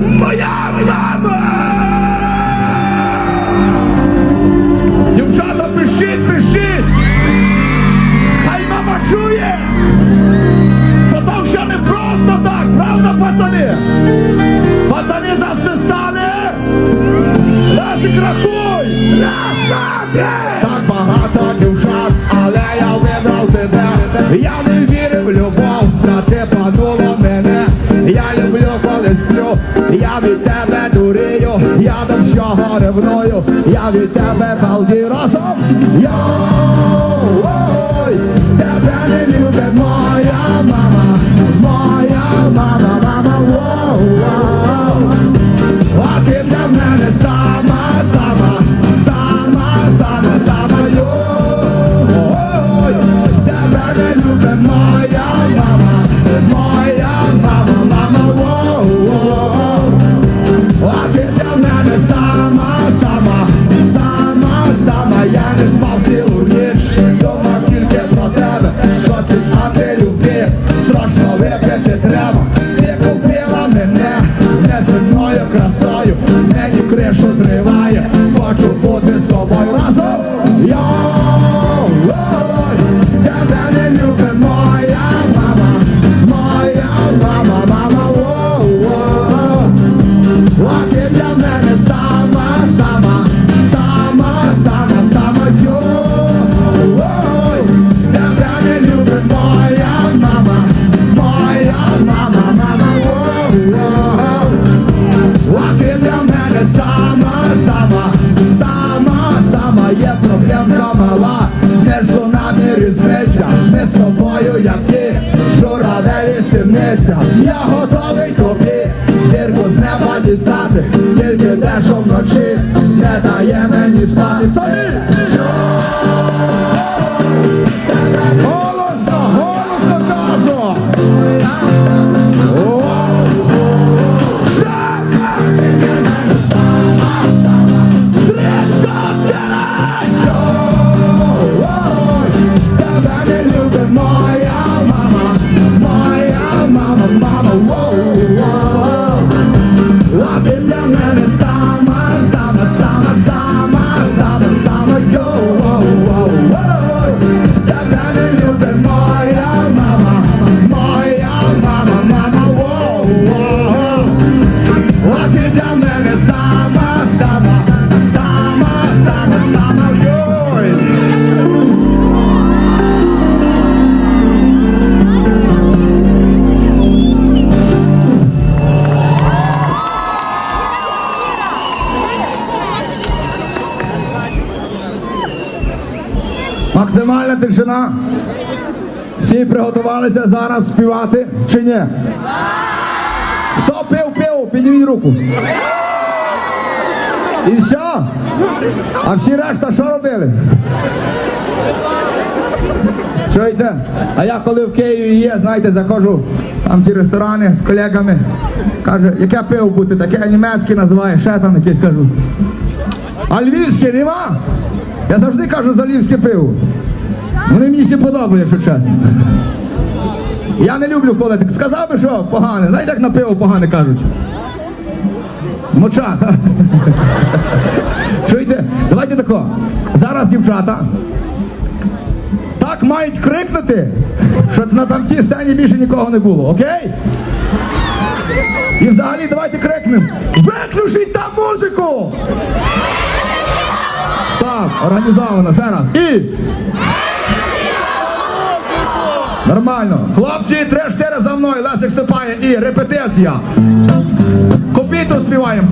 Моя мама! Дівчата, пишіть, пишіть! Хай мама чує! Що там ще не просто так, правда, пацани? Пацани за все стане! Ласик рахуй! Так багато дівчат, але я вибрав тебе. Я я від тебе дурію, я до всього ревную, я від тебе балді разом. Йой, тобою, як ти, журавель сімниця, я готовий тобі, зірку з неба дістати, тільки дещо вночі, не дає мені спати. Тобі! Максимальна тишина. Всі приготувалися зараз співати чи ні? Хто пив пиво, підніміть руку. І все? А всі решта що робили? Чуєте? А я коли в Києві є, знаєте, заходжу там ті ресторани з колегами. Каже, яке пиво бути, таке німецьке називає, ще там якесь кажу. А львівське нема? Я завжди кажу за львівське пиво. Вони мені всі подобають, якщо чесно. Я не люблю коли так. Сказав би, що погане. Знаєте, як на пиво погане кажуть. Моча. Чуєте? Давайте тако. Зараз дівчата так мають крикнути, що на там тій сцені більше нікого не було, окей? І взагалі давайте крикнемо. Виключіть там музику! Організовано, ще раз. І. Нормально. Хлопці, три-чотири за мною, Лесик Степає і репетиція. Копіту співаємо.